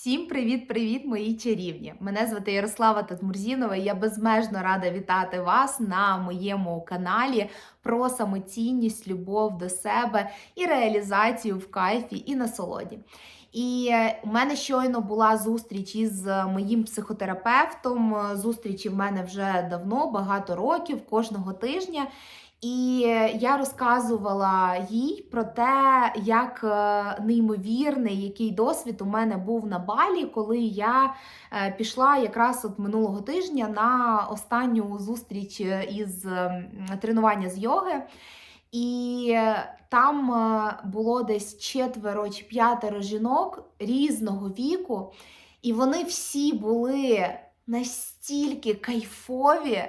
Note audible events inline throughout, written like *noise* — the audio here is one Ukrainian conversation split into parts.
Всім привіт-привіт, мої чарівні! Мене звати Ярослава Татмурзінова. і Я безмежно рада вітати вас на моєму каналі про самоцінність, любов до себе і реалізацію в кайфі і насолоді. І е, у мене щойно була зустріч із моїм психотерапевтом. Зустрічі в мене вже давно, багато років, кожного тижня. І я розказувала їй про те, як е, неймовірний який досвід у мене був на балі, коли я е, пішла якраз от минулого тижня на останню зустріч із м, тренування з йоги. І там е, було десь четверо чи п'ятеро жінок різного віку, і вони всі були настільки кайфові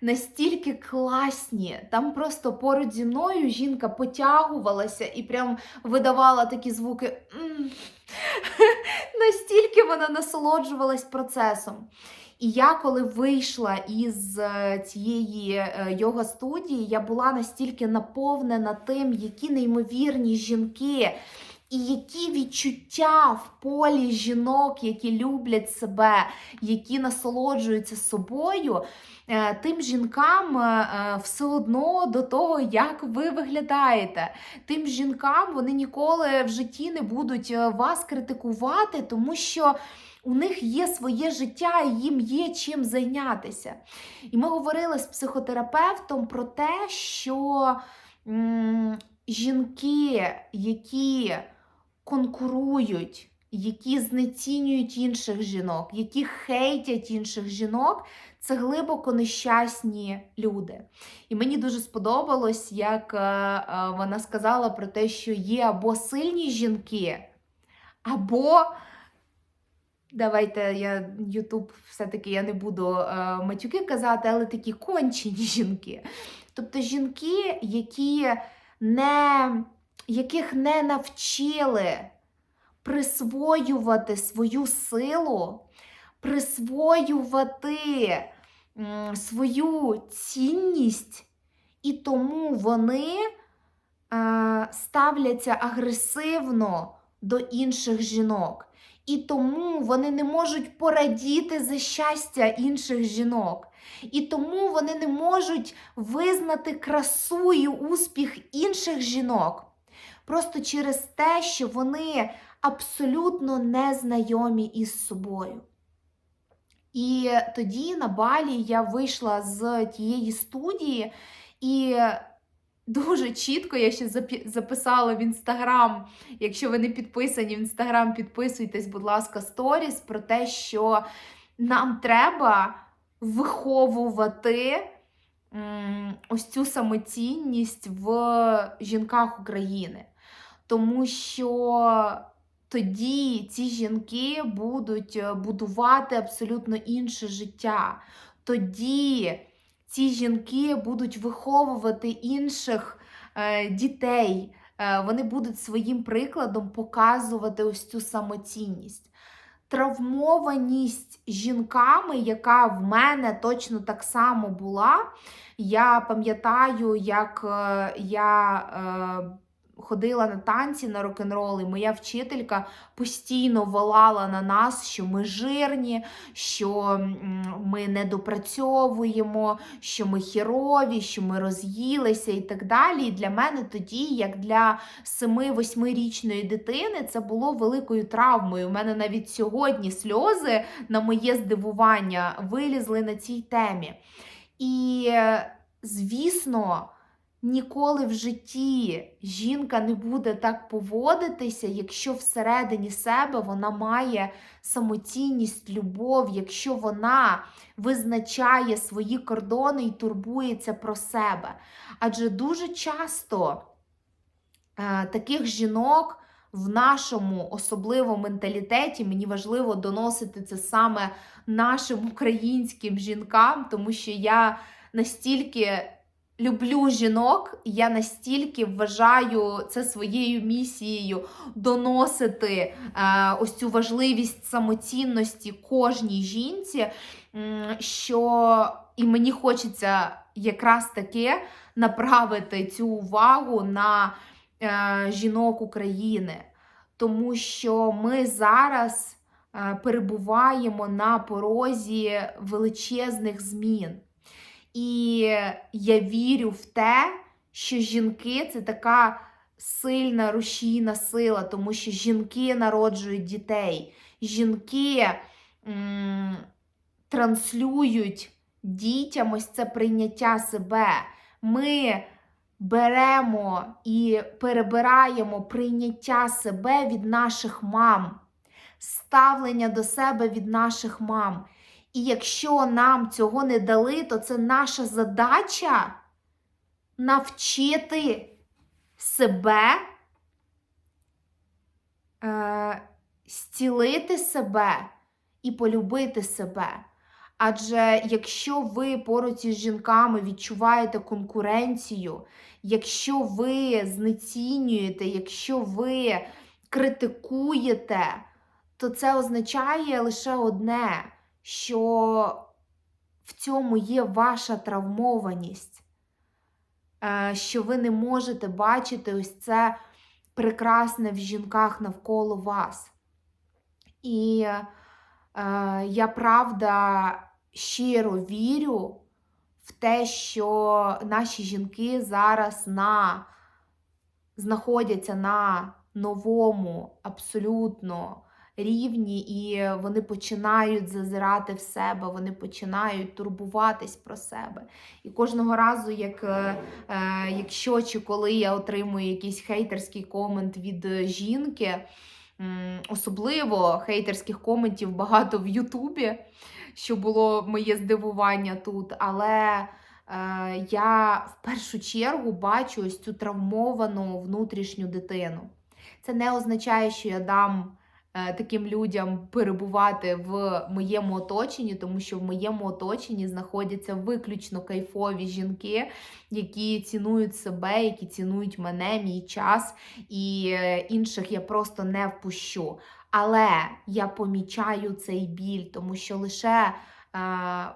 настільки класні. Там просто поруч зі мною жінка потягувалася і прям видавала такі звуки. *laughs* Настільки вона насолоджувалась процесом. І я, коли вийшла із е, цієї е, йога студії, я була настільки наповнена тим, які неймовірні жінки. І які відчуття в полі жінок, які люблять себе, які насолоджуються собою, е, тим жінкам е, е, все одно до того, як ви виглядаєте. Тим жінкам вони ніколи в житті не будуть вас критикувати, тому що. У них є своє життя, і їм є чим зайнятися. І ми говорили з психотерапевтом про те, що м жінки, які конкурують, які знецінюють інших жінок, які хейтять інших жінок, це глибоко нещасні люди. І мені дуже сподобалось, як е, е, вона сказала про те, що є або сильні жінки, або. Давайте я Ютуб все-таки я не буду е, матюки казати, але такі кончені жінки. Тобто жінки, які не яких не навчили присвоювати свою силу, присвоювати свою цінність, і тому вони е, ставляться агресивно до інших жінок. І тому вони не можуть порадіти за щастя інших жінок. І тому вони не можуть визнати красу і успіх інших жінок просто через те, що вони абсолютно не знайомі із собою. І тоді на балі я вийшла з тієї студії, і дуже чітко я ще записала в інстаграм. Якщо ви не підписані в інстаграм, підписуйтесь, будь ласка, сторіс про те, що нам треба виховувати ось цю самоцінність в жінках України тому що тоді ці жінки будуть е, будувати абсолютно інше життя. Тоді ці жінки будуть виховувати інших е, дітей. Е, вони будуть своїм прикладом показувати ось цю самоцінність. Травмованість жінками, яка в мене точно так само була. Я пам'ятаю, як я. Е, ходила на танці на рок-н-рол, і моя вчителька постійно волала на нас, що ми жирні, що ми не допрацьовуємо, що ми хірові, що ми роз'їлися і так далі. І для мене тоді, як для 7-8-річної дитини, це було великою травмою. У мене навіть сьогодні сльози на моє здивування вилізли на цій темі. І, звісно, Ніколи в житті жінка не буде так поводитися, якщо всередині себе вона має самоцінність, любов, якщо вона визначає свої кордони і турбується про себе. Адже дуже часто е, таких жінок в нашому особливому менталітеті мені важливо доносити це саме нашим українським жінкам, тому що я настільки люблю жінок, я настільки вважаю це своєю місією доносити е, ось цю важливість самоцінності кожній жінці, що і мені хочеться якраз таки направити цю увагу на е, жінок України. Тому що ми зараз е, перебуваємо на порозі величезних змін. І я вірю в те, що жінки це така сильна рушійна сила, тому що жінки народжують дітей, жінки м, транслюють дітям ось це прийняття себе. Ми беремо і перебираємо прийняття себе від наших мам, ставлення до себе від наших мам. І якщо нам цього не дали, то це наша задача навчити себе, е, зцілити себе і полюбити себе. Адже якщо ви поруч із жінками відчуваєте конкуренцію, якщо ви знецінюєте, якщо ви критикуєте, то це означає лише одне, що в цьому є ваша травмованість, е, що ви не можете бачити ось це прекрасне в жінках навколо вас. І е, я правда щиро вірю в те, що наші жінки зараз на, знаходяться на новому абсолютно рівні, і вони починають зазирати в себе, вони починають турбуватись про себе. І кожного разу, як, е, е, якщо чи коли я отримую якийсь хейтерський комент від жінки, особливо хейтерських коментів багато в Ютубі, що було моє здивування тут, але. Е, я в першу чергу бачу ось цю травмовану внутрішню дитину. Це не означає, що я дам таким людям перебувати в моєму оточенні, тому що в моєму оточенні знаходяться виключно кайфові жінки, які цінують себе, які цінують мене, мій час, і е, інших я просто не впущу. Але я помічаю цей біль, тому що лише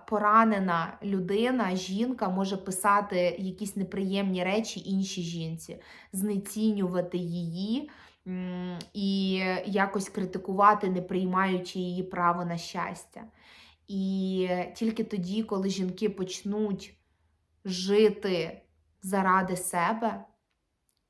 поранена людина, жінка може писати якісь неприємні речі іншій жінці, знецінювати її і якось критикувати, не приймаючи її право на щастя. І тільки тоді, коли жінки почнуть жити заради себе,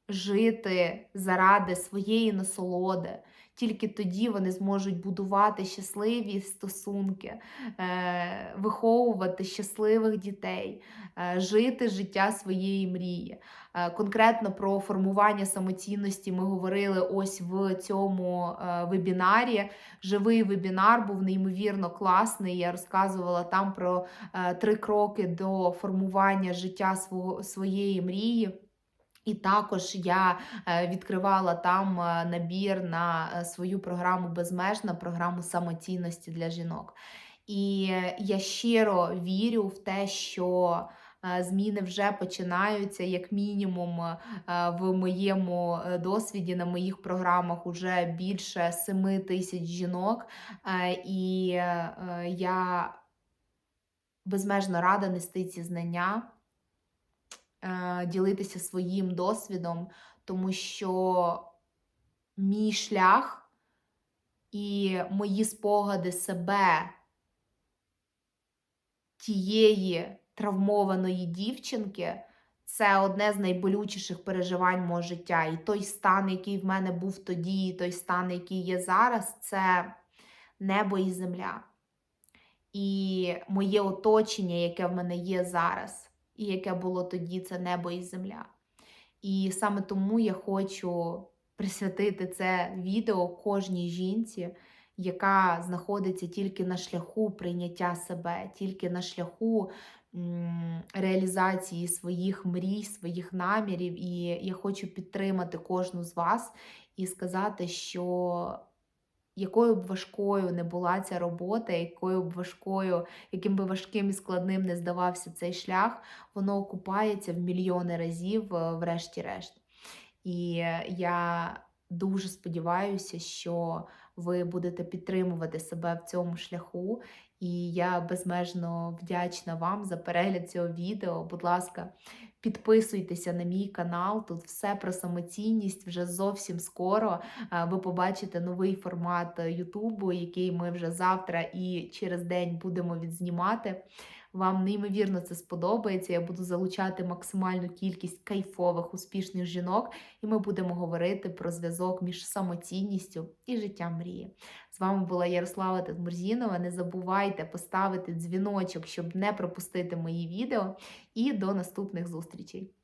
жити заради своєї насолоди, тільки тоді вони зможуть будувати щасливі стосунки, е, виховувати щасливих дітей, е, жити життя своєї мрії. Е, конкретно про формування самоцінності ми говорили ось в цьому вебінарі. Живий вебінар був неймовірно класний. Я розказувала там про три кроки до формування життя своєї мрії. І також я е, відкривала там е, набір на е, свою програму Безмежна, програму самоцінності для жінок. І я щиро вірю в те, що зміни вже починаються, як мінімум, в моєму досвіді, на моїх програмах уже більше 7 тисяч жінок. І я безмежно рада нести ці знання. Е, ділитися своїм досвідом, тому що мій шлях і мої спогади себе тієї травмованої дівчинки. Це одне з найболючіших переживань мого життя. І той стан, який в мене був тоді, і той стан, який є зараз, це небо і земля. І моє оточення, яке в мене є зараз і яке було тоді це небо і земля. І саме тому я хочу присвятити це відео кожній жінці, яка знаходиться тільки на шляху прийняття себе, тільки на шляху реалізації своїх мрій, своїх намірів. І я хочу підтримати кожну з вас і сказати, що якою б важкою не була ця робота, якою б важкою, яким би важким і складним не здавався цей шлях, воно окупається в мільйони разів, е, врешті-решт. І я дуже сподіваюся, що ви будете підтримувати себе в цьому шляху. І я безмежно вдячна вам за перегляд цього відео. Будь ласка, підписуйтеся на мій канал. Тут все про самоцінність вже зовсім скоро. Е, Ви побачите новий формат е, Ютубу, який ми вже завтра і через день будемо відзнімати. Вам неймовірно це сподобається. Я буду залучати максимальну кількість кайфових, успішних жінок, і ми будемо говорити про зв'язок між самоцінністю і життям мрії. З вами була Ярослава Тетмурзінова. Не забувайте поставити дзвіночок, щоб не пропустити мої відео. І до наступних зустрічей!